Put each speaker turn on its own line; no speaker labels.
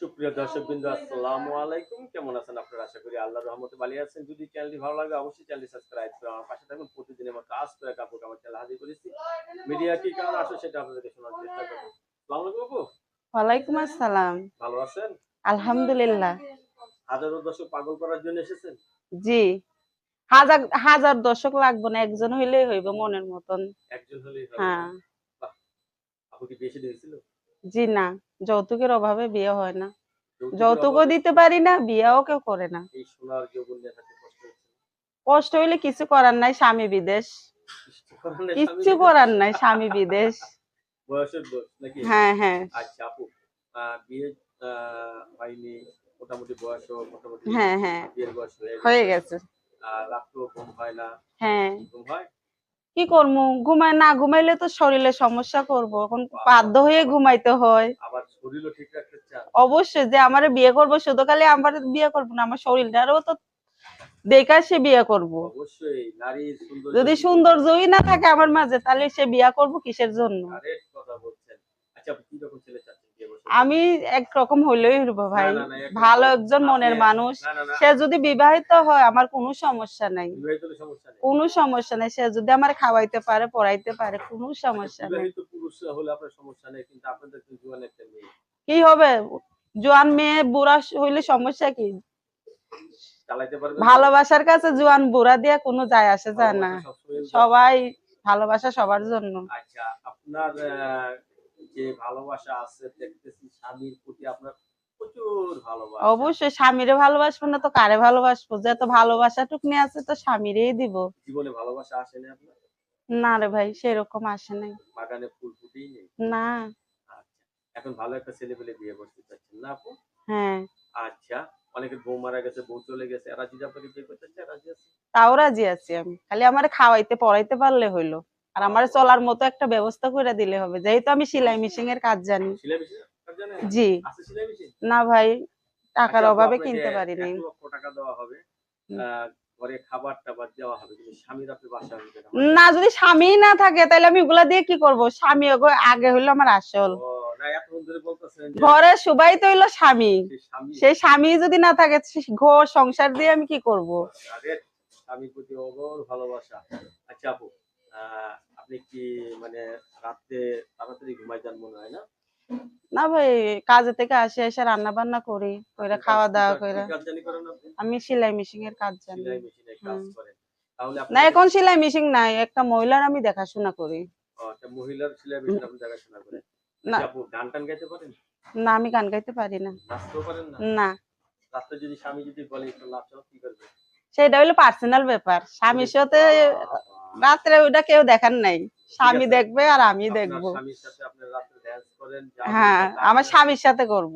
সুপ্রিয় দর্শক বিন্দু আসসালামু আলাইকুম। কেমন আছেন আপনারা? আশা করি আল্লাহর রহমতে ভালো আছেন। যদি চ্যানেলটি ভালো লাগে অবশ্যই চ্যানেলটি সাবস্ক্রাইব করে আমার পাশে থাকুন। প্রতিদিন আমার কাজ করে কাপড় আমার চ্যানেল হাজির করেছি। মিডিয়া কি কারণ আসে সেটা আপনাদেরকে শোনার চেষ্টা করব। আসসালামু আলাইকুম
ওয়ালাইকুম আসসালাম।
ভালো আছেন?
আলহামদুলিল্লাহ।
হাজারো দর্শক পাগল করার জন্য এসেছেন?
জি। হাজার হাজার দর্শক লাগবে না একজন হইলেই হইব মনের মতন।
একজন হলেই হবে।
হ্যাঁ।
আপু কি বেশি দিয়েছিল
জি না যৌতুকের অভাবে বিয়ে হয় না। যৌতুকও দিতে পারি না বিয়েও কেউ করে না।
কষ্ট
হইলে কিছু করার নাই স্বামী বিদেশ।
কিচ্ছু করার নেই, স্বামী
বিদেশ। হ্যাঁ হ্যাঁ।
আচ্ছা আপু বিয়ে হয়নি মোটামুটি বয়স মোটামুটি
হ্যাঁ হ্যাঁ।
বিয়ের বয়স হয়ে
হয়ে গেছে।
আর রাত্রেও ঘুম হয় না?
হ্যাঁ।
ঘুম হয়?
কি করব ঘুমায় না ঘুমাইলে তো শরীরে সমস্যা করব। এখন বাধ্য হয়ে ঘুমাইতে হয়। অবশ্যই যে আমার বিয়ে করব শুধু খালি আমার বিয়ে করব না আমার শরীরটারও তো দেখা সে বিয়ে করব। যদি সৌন্দর্যই না থাকে আমার মাঝে তাহলে সে বিয়ে করব কিসের জন্য
কারেক্ট কথা বলছেন আচ্ছা আপনি কি রকম ছেলে চাচ্ছেন বিয়ে বসে
আমি একরকম হইলেই হইব ভাই। ভালো একজন মনের মানুষ। সে যদি বিবাহিত হয় আমার কোনো সমস্যা নাই। কোনো সমস্যা নাই। সে যদি আমার খাওয়াইতে পারে পড়াইতে পারে কোনো সমস্যা নাই। কি হবে? জোয়ান মেয়ে বুড়া হইলে সমস্যা কি? ভালোবাসার কাছে জোয়ান বুড়া দিয়ে কোনো যায় আসে যায় না। সবাই ভালোবাসা সবার জন্য।
আচ্ছা আপনার যে ভালোবাসা আছে দেখতেছি স্বামীর প্রতি আপনার প্রচুর ভালোবাসা।
অবশ্যই স্বামীরে ভালোবাসবো না তো কারে ভালোবাসবো? যত ভালোবাসা টুকনি আছে তো স্বামীরেই দিব।
জীবনে ভালোবাসা আসে না আপনার?
না রে ভাই সেরকম আসে নাই।
বাগানে ফুল ফুটেই নেই?
না।
আচ্ছা এখন ভালো একটা ছেলে পেলে বিয়ে করতে চাচ্ছেন না আপু?
হ্যাঁ।
আচ্ছা অনেকের বউ মারা গেছে বউ চলে গেছে এরা যদি আপনাকে বিয়ে করতে চায় রাজি আছে?
তাও রাজি আছি আমি খালি আমার খাওয়াইতে পড়াইতে পারলে হইল। আর আমার চলার মতো একটা ব্যবস্থা করে দিলে হবে। যেহেতু আমি সেলাই মেশিন এর কাজ জানি? জি। না ভাই টাকার
আচ্ছা,
অভাবে কিনতে পারি নাই।
এক লক্ষ টাকা দেওয়া হবে।
হুম।
আহ, ঘরে খাবার টাবার দেওয়া হবে। কিন্তু স্বামীর আপনি বাসা হবে না।
না যদি স্বামী না থাকে তাহলে আমি ওগুলা দিয়ে কি করব? স্বামী আগে হইল আমার আসল। ঘরে সবাই তো হইল স্বামী।
সেই স্বামী।
যদি না থাকে ঘর সংসার দিয়ে আমি কি করব?
স্বামীর প্রতি ভালোবাসা। আচ্ছা আপু আপনি কি মানে রাতে তাড়াতাড়ি ঘুমাই যান মনে হয় না?
না ভাই কাজে থেকে আসে এসে রান্না বান্না করি কইরা খাওয়া দাওয়া কইরা। আমি সেলাই মেশিন এর কাজ জানি।
সেলাই মেশিনে কাজ করেন। তাহলে আপনি
না এখন সেলাই মেশিন নাই একটা মহিলার আমি দেখাশোনা করি।
মহিলার সেলাই মেশিন আপনি দেখাশোনা করেন।
না।
গান টান গাইতে পারেন?
না আমি গান গাইতে পারি না।
পারেন না?
না।
রাস্তায় যদি স্বামী যদি বলে একটু নাচো কি করবে?
সেটা হইল পার্সোনাল ব্যাপার। স্বামীর সাথে। রাত্রে ওইটা কেউ দেখার নাই। স্বামী দেখবে আর আমি দেখব। হ্যাঁ আমার স্বামীর সাথে করব।